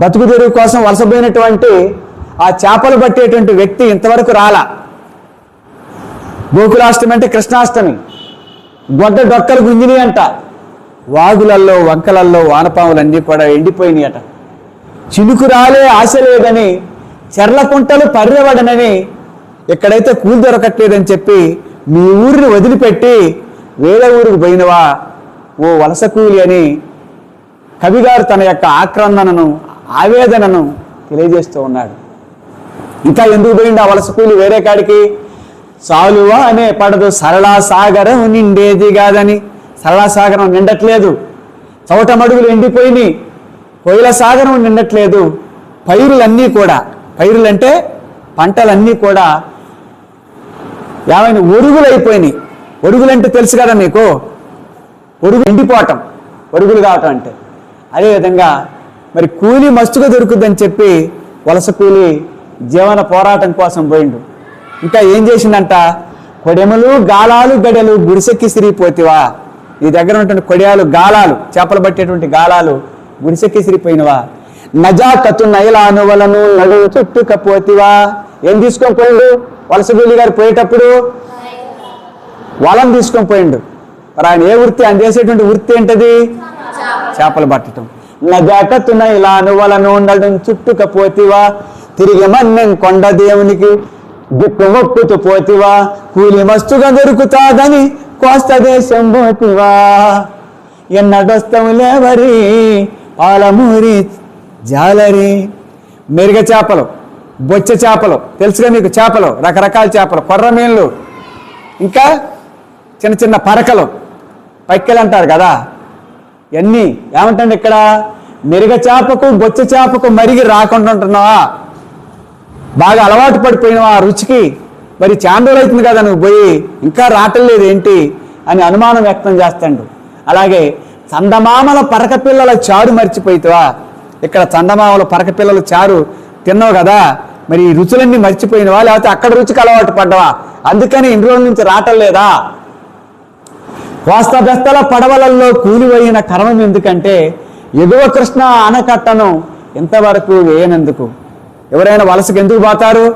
బతుకు తెరువు కోసం వలసపోయినటువంటి ఆ చేపలు పట్టేటువంటి వ్యక్తి ఇంతవరకు రాలా. గోకులాష్టమి అంటే కృష్ణాష్టమి. గొడ్డ డొక్కలు గుంజిని అంట. వాగులల్లో వంకలల్లో వానపాములన్నీ కూడా ఎండిపోయినాయి చినుకు రాలే ఆశ లేదని చెర్లకుంటలు పర్రెవడనని ఎక్కడైతే కూలి దొరకట్లేదని చెప్పి మీ ఊరిని వదిలిపెట్టి వేరే ఊరికి పోయినవా? ఓ వలస కూలి అని కవిగారు తన యొక్క ఆక్రందనను ఆవేదనను తెలియజేస్తూ ఉన్నాడు. ఇంకా ఎందుకు పోయింది ఆ వలస కూలి వేరే కాడికి? చాలువ అనే పడదు సరళా సాగరం నిండేది కాదని సరళా సాగరం నిండట్లేదు. చవటమడుగులు ఎండిపోయినాయి కోయిల సాగరం నిండట్లేదు. పైరులన్నీ కూడా పైరులంటే పంటలన్నీ కూడా ఏమైనా ఒరుగులు అయిపోయినాయి ఒరుగులంటే తెలుసు కదా మీకు? ఒరుగు ఎండిపోవటం ఒరుగులు కావటం అంటే. అదేవిధంగా మరి కూలి మస్తుగా దొరుకుద్దని చెప్పి వలస కూలి జీవన పోరాటం కోసం పోయిండు ఇంకా ఏం చేసిందంట? కొడెమలు గాలాలు గడెలు గుడిసెక్కి సిరిగిపోతివా? నీ దగ్గర ఉన్నటువంటి కొడియాలు గాలాలు చేపలు పట్టేటువంటి గాలాలు గుడిసెక్కి సిరిపోయినవా నజాకతు నయలాను వలను నడువు చుట్టుకపోతివా? ఏం తీసుకొని పోయిండు? వలస కూలి గారు పోయేటప్పుడు? వలం తీసుకొని పోయిండు. మరి ఆయన ఏ వృత్తి? ఆయన చేసేటువంటి వృత్తి ఏంటది? చేపలు పట్టడం నజాకతున ఇలా నువ్వలను ఉండడం చుట్టుకపోతివా. తిరిగి మన్నెం కొండ దేవునికి దిక్కు మొక్కుతూ పోతివా. కూలి మస్తుగా దొరుకుతాదని కోస్త దేశం పోతివా ఎన్నడొస్తాము లేవరి పాలమూరి జాలరి. మెరుగ చేపలు బొచ్చ చేపలు తెలుసుగా మీకు చేపలు రకరకాల చేపలు కొర్రమీన్లు ఇంకా చిన్న చిన్న పరకలు పైకెలు అంటారు కదా. ఇవన్నీ ఏమంటండి ఇక్కడ? మెరుగ చేపకు బొచ్చ చేపకు మరిగి రాకుండా ఉంటున్నావా? బాగా అలవాటు పడిపోయినావా ఆ రుచికి? మరి చాండోలు అవుతుంది కదా నువ్వు పోయి? ఇంకా రావట్లేదు ఏంటి? అని అనుమానం వ్యక్తం చేస్తాడు. అలాగే చందమామల పరకపిల్లల చారు మర్చిపోయితవా? ఇక్కడ చందమామల పరకపిల్లల చారు తిన్నావు కదా? మరి ఈ రుచులన్నీ మర్చిపోయినవా? లేకపోతే అక్కడ రుచికి అలవాటు పడ్డావా? అందుకని ఇంటి రోజుల నుంచి రాటం లేదా? కోస్త పడవలల్లో కూలిపోయిన కర్మం ఎందుకంటే ఎగువ కృష్ణ ఆనకట్టను ఇంతవరకు వేయనందుకు. ఎవరైనా వలసకు ఎందుకు పోతారు?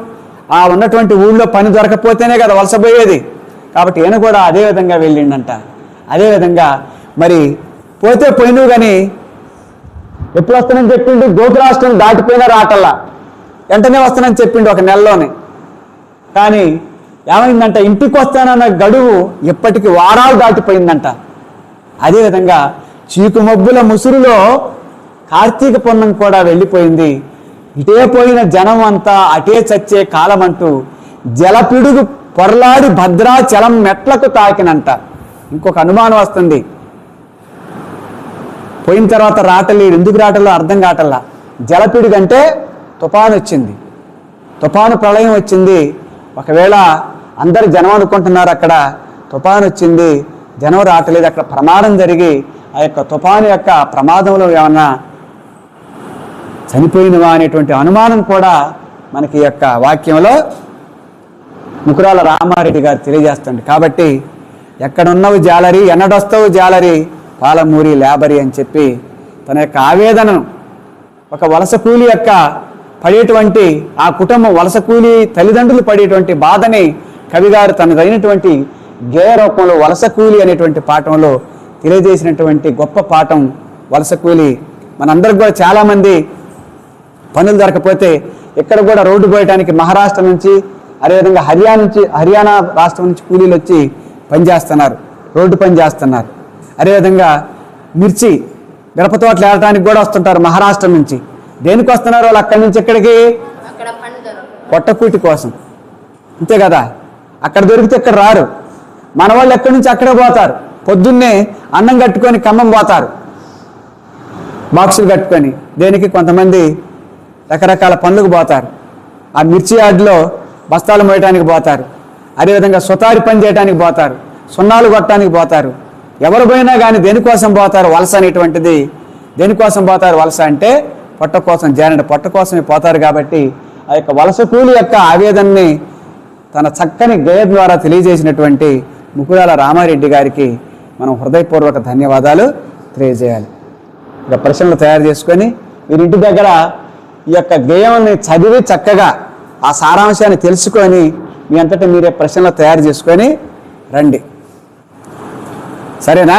ఆ ఉన్నటువంటి ఊళ్ళో పని దొరకపోతేనే కదా వలస పోయేది. కాబట్టి ఈయన కూడా అదే విధంగా వెళ్ళిండంట. అదేవిధంగా మరి పోతే పోయినవు కానీ ఎప్పుడు వస్తానని చెప్పిండు గోకురాష్ట్రం దాటిపోయిన రాటల్లా. వెంటనే వస్తానని చెప్పిండు ఒక నెలలోనే. కానీ ఏమైందంట? ఇంటికి వస్తానన్న గడువు ఇప్పటికి వారాలు దాటిపోయిందంట. అదేవిధంగా చీకు మబ్బుల ముసురులో కార్తీక పొన్నం కూడా వెళ్ళిపోయింది. ఇటే పోయిన జనం అంతా అటే చచ్చే కాలమంటూ జలపిడుగు పొరలాడి భద్రాచలం మెట్లకు తాకినంట. ఇంకొక అనుమానం వస్తుంది. పోయిన తర్వాత రాటలేదు ఎందుకు రాటలో అర్థం కాటల్లా? జలపిడుగంటే తుఫాను వచ్చింది తుఫాను ప్రళయం వచ్చింది. ఒకవేళ అందరు జనం అనుకుంటున్నారు అక్కడ తుఫాను వచ్చింది జనం రావట్లేదు అక్కడ ప్రమాదం జరిగి ఆ యొక్క తుఫాను యొక్క ప్రమాదంలో ఏమన్నా చనిపోయినవా అనేటువంటి అనుమానం కూడా మనకి ఈ యొక్క వాక్యంలో ముకురాల రామారెడ్డి గారు తెలియజేస్తుంది కాబట్టి ఎక్కడున్నవు జాలరి ఎన్నడొస్తావు జాలరి? పాలమూరి లేబరి అని చెప్పి తన యొక్క ఆవేదనను ఒక వలస కూలి యొక్క పడేటువంటి ఆ కుటుంబం వలస కూలి తల్లిదండ్రులు పడేటువంటి బాధని కవిగారు తనదైనటువంటి గేయ రూపంలో వలస కూలి అనేటువంటి పాఠంలో తెలియజేసినటువంటి గొప్ప పాఠం వలస కూలి. మనందరికి కూడా చాలామంది పనులు దొరకపోతే ఇక్కడ కూడా రోడ్డు పోయడానికి మహారాష్ట్ర నుంచి అదేవిధంగా హర్యానా నుంచి హర్యానా రాష్ట్రం నుంచి కూలీలు వచ్చి పనిచేస్తున్నారు రోడ్డు పని చేస్తున్నారు. అదేవిధంగా మిర్చి మిరప తోటలు ఏడటానికి కూడా వస్తుంటారు మహారాష్ట్ర నుంచి. దేనికి వస్తున్నారు వాళ్ళు అక్కడి నుంచి దొరకదు. పొట్టకూటి కోసం. అంతే కదా? అక్కడ దొరికితే ఇక్కడ రారు. మన వాళ్ళు ఎక్కడి నుంచి అక్కడే పోతారు. పొద్దున్నే అన్నం కట్టుకొని ఖమ్మం పోతారు. బాక్సులు కట్టుకొని దేనికి కొంతమంది రకరకాల పనులకు పోతారు. ఆ మిర్చి యార్డ్లో బస్తాలు మోయటానికి పోతారు. అదేవిధంగా సుతారి పని చేయడానికి పోతారు. సున్నాలు కొట్టడానికి పోతారు. ఎవరు పోయినా కానీ దేనికోసం పోతారు? వలస అనేటువంటిది. దేనికోసం పోతారు వలస అంటే పొట్ట కోసం జారిన పొట్ట కోసమే పోతారు కాబట్టి ఆ యొక్క వలస కూలి యొక్క ఆవేదనని తన చక్కని గేయ ద్వారా తెలియజేసినటువంటి ముకులాల రామారెడ్డి గారికి మనం హృదయపూర్వక ధన్యవాదాలు తెలియజేయాలి. ఇక ప్రశ్నలు తయారు చేసుకొని మీరు ఇంటి దగ్గర ఈ యొక్క గేయాన్ని చదివి చక్కగా ఆ సారాంశాన్ని తెలుసుకొని మీ అంతటా మీరే ప్రశ్నలు తయారు చేసుకొని రండి. సరేనా?